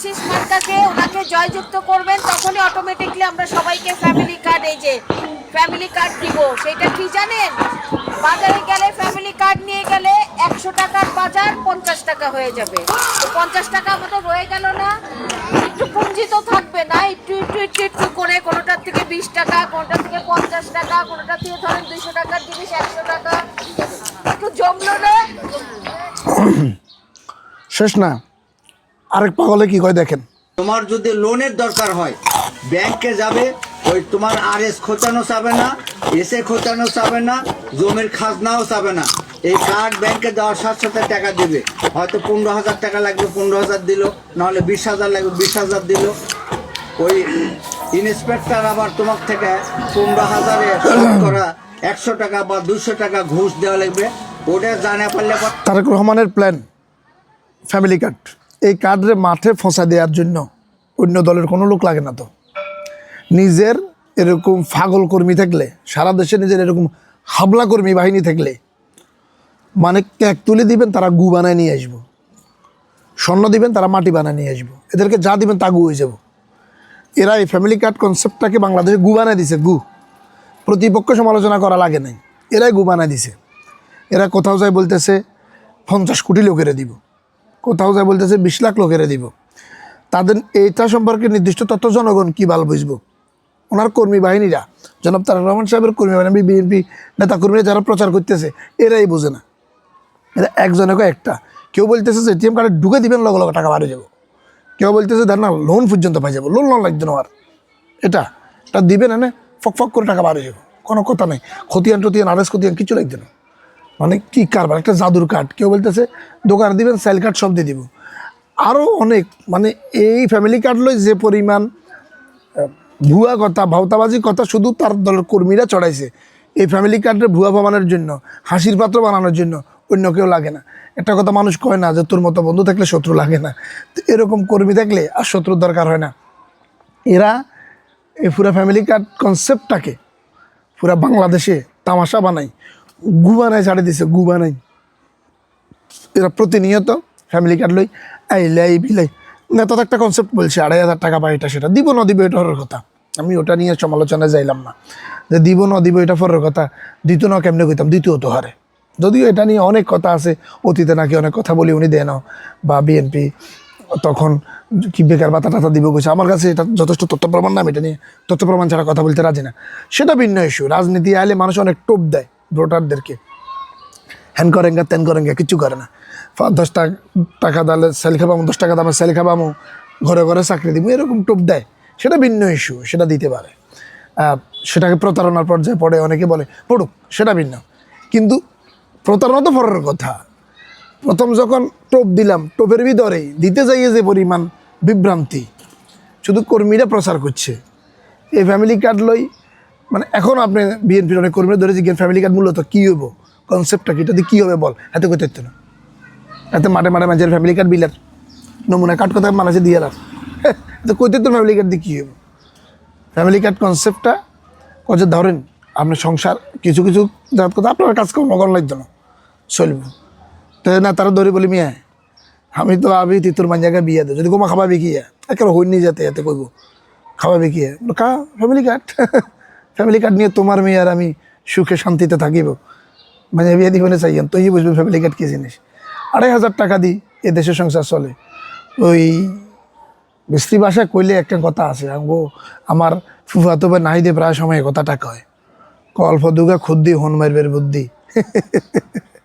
শীষ মার্কাকে ওনাকে জয়যুক্ত করবেন, তখনই অটোমেটিকলি আমরা সবাইকে ফ্যামিলি কার্ড এই যে ফ্যামিলি কার্ড দিব। সেটা কি জানেন? বাজারে গেলে ফ্যামিলি কার্ড নিয়ে গেলে একশো টাকার বাজার পঞ্চাশ টাকা হয়ে যাবে। তো পঞ্চাশ টাকা মতো রয়ে গেল না? একটু পুঞ্জি তো থাকবে না? একটু একটু একটু একটু করে কোনোটার থেকে বিশ টাকা, কোনোটার থেকে পঞ্চাশ টাকা, কোনোটার থেকে ধরেন দুইশো টাকার জিনিস একশো টাকা। একটু জমলো না? শেষ না। আরেক পাগলে কি কয় দেখেন? তোমার যদি লোনের দরকার হয় ব্যাংকে যাবে ওই তোমার আর এস খোঁচানো চাবে না এসে খোঁচানো চাবে না জমির খাজনাও চাবে না। এই কার্ড ব্যাংকে দেওয়ার সাথে সাথে টাকা দেবে। হয়তো পনেরো হাজার টাকা লাগবে পনেরো হাজার দিল নাহলে বিশ হাজার লাগবে বিশ হাজার দিল। ওই ইন্সপেক্টর আবার তোমার থেকে পনেরো হাজারে করা একশো টাকা বা দুশো টাকা ঘুষ দেওয়া লাগবে। ওটা জানা পারলে পর তারেক রহমানের প্ল্যান ফ্যামিলি কার্ড এই কার্ডে মাঠে ফসা দেওয়ার জন্য অন্য দলের কোনো লোক লাগে না তো। নিজের এরকম ফাগল কর্মী থাকলে, সারা দেশে নিজের এরকম হাবলা কর্মী বাহিনী থাকলে মানে ক্যাক তুলে দিবেন, তারা গু বানায় নিয়ে আসব। স্বর্ণ দিবেন, তারা মাটি বানায় নিয়ে আসব। এদেরকে যা দিবেন, তা গু হয়ে যাব। এরা এই ফ্যামিলি কার্ড কনসেপ্টটাকে বাংলাদেশে গু বানায় দিছে, গু। প্রতিপক্ষ সমালোচনা করা লাগে নাই। এরাই গু বানায় দিছে। এরা কোথাও যায় বলতেছে, পঞ্চাশ কোটি লোকেরা দিব। কোথাও যায় বলতেছে বিশ লাখ লোকেরে দিব। তাদের এইটা সম্পর্কে নির্দিষ্ট তথ্য জনগণ কী ভালো বুঝব? ওনার কর্মী বাহিনীরা, জনাব তারেক রহমান সাহেবের কর্মী বাহিনী বিএনপি নেতা কর্মীরা যারা প্রচার করতেছে, এরাই বোঝে না। এরা একজনকে একটা। কেউ বলতেছে যে এটিএম কার্ডে ঢুকে দিবেন, লগে লগে টাকা বাড়ে যাব। কেউ বলতেছে দেখ না লোন পর্যন্ত পাই যাব। লোন লোন লাগছে না আর। এটা এটা দিবেন এনে ফক ফক করে টাকা বাড়ে যাব। কোনো কথা নেই। খতিয়ান টতিয়ান আরেস খতিয়ান, কিছু লাগছে না। মানে কি কারবার? একটা জাদুর কাঠ। কেউ বলতেছে, দোকানে দিবেন সেল কার্ড সব দিয়ে দিব। আরও অনেক মানে এই ফ্যামিলি কার্ড লই যে পরিমাণ ভুয়া কথা, ভাওতাবাজি কথা শুধু তার দলের কর্মীরা চড়াইছে, এই ফ্যামিলি কার্ডের ভুয়া বানানোর জন্য, হাসির পাত্র বানানোর জন্য অন্য কেউ লাগে না। একটা কথা মানুষ কয় না যে, তোর মতো বন্ধু থাকলে শত্রু লাগে না। তো এরকম কর্মী থাকলে আর শত্রুর দরকার হয় না। এরা এই পুরা ফ্যামিলি কার্ড কনসেপ্টটাকে পুরা বাংলাদেশে তামাশা বানাই গু বানাই ছাড়ে দিছে, গু বানাই এরা প্রতিনিয়ত ফ্যামিলি কার্ড লই আইলাই বিলাই নেতা তো একটা কনসেপ্ট বলছে, আড়াই হাজার টাকা বা এটা সেটা। দিব না, দিব, এটা কথা। আমি ওটা নিয়ে সমালোচনায় যাইলাম না। যে দিব না, দিব, এটা ফরের কথা দিত না কেমনে কইতাম? দ্বিতীয় তো হারে। যদিও এটা নিয়ে অনেক কথা আছে, অতীতে নাকি অনেক কথা বলি উনি দেয় না বা বিএনপি তখন কি বেকার ভাতা টাতা দিব কইছে। আমার কাছে এটা যথেষ্ট তথ্য প্রমাণ নাম এটা নিয়ে তথ্য প্রমাণ ছাড়া কথা বলতে রাজি না। সেটা ভিন্ন ইস্যু রাজনীতি আইলে মানুষ অনেক টোপ দেয়। ভোটারদেরকে। হ্যান করেঙ্গা, তেন করেঙ্গা, কিচ্ছু করে না। দশ টাকা টাকা দালে সেল খাবামো, দশ টাকা দামে সেল খাবামো, ঘরে ঘরে চাকরি দিব এরকম টোপ দেয়। সেটা ভিন্ন ইস্যু সেটা দিতে পারে। সেটাকে প্রতারণার পর্যায়ে পড়ে অনেকে বলে, পড়ুক, সেটা ভিন্ন। কিন্তু প্রতারণা তো পরের কথা। প্রথম যখন টোপ দিলাম, টোপের ভিতরে দিতে যাইয়ে যে পরিমাণ বিভ্রান্তি, শুধু কর্মীরা প্রচার করছে। এই ফ্যামিলি কার্ড লই মানে এখন আপনি বিএনপির অনেক কর্মীরা ধরে জিজ্ঞেস ফ্যামিলি কার্ড মূলত কী হইব? কনসেপ্টটা কি? এটাতে কী হবে বল? এতে তথ্য না। এতে মাঠে মাঠে মাঝের ফ্যামিলি কার্ড বিলার নমুনা কার্ড কথা মানুষে দিয়ে লাভ। এতে কই তথ্য ফ্যামিলি কার্ড দিয়ে কী হবে ফ্যামিলি কার্ড কনসেপ্টটা কত ধরেন আপনার সংসার, কিছু কিছু জাত কথা, আপনার কাজ কর্ম করার লাগছে না। চলব। তো না, তারা ধরে বলি, মিয়া, আমি তো আবি তিতুর জায়গায় বিয়ে দেয় যদি কোমা খাবাবি কি একেবারে হইনি যাতে, এতে কইব। খাওয়াবে কি কা? ফ্যামিলি কার্ড ফ্যামিলি কার্ড নিয়ে তোমার মেয়ে আর আমি সুখে শান্তিতে থাকিব। মানে বিয়ে দিবনে চাইয়েন, তুই বুঝবি ফ্যামিলি কার্ড কী জিনিস। আড়াই হাজার টাকা দিই এ দেশের সংসার চলে। ওই মিস্ত্রি ভাষায় কইলে একটা কথা আছে, আমগো আমার ফুফাতো বা নাহিদে প্রায় সময় কথাটা কয়। কল্প দুগা খুদ্দি হন মারবের বুদ্ধি।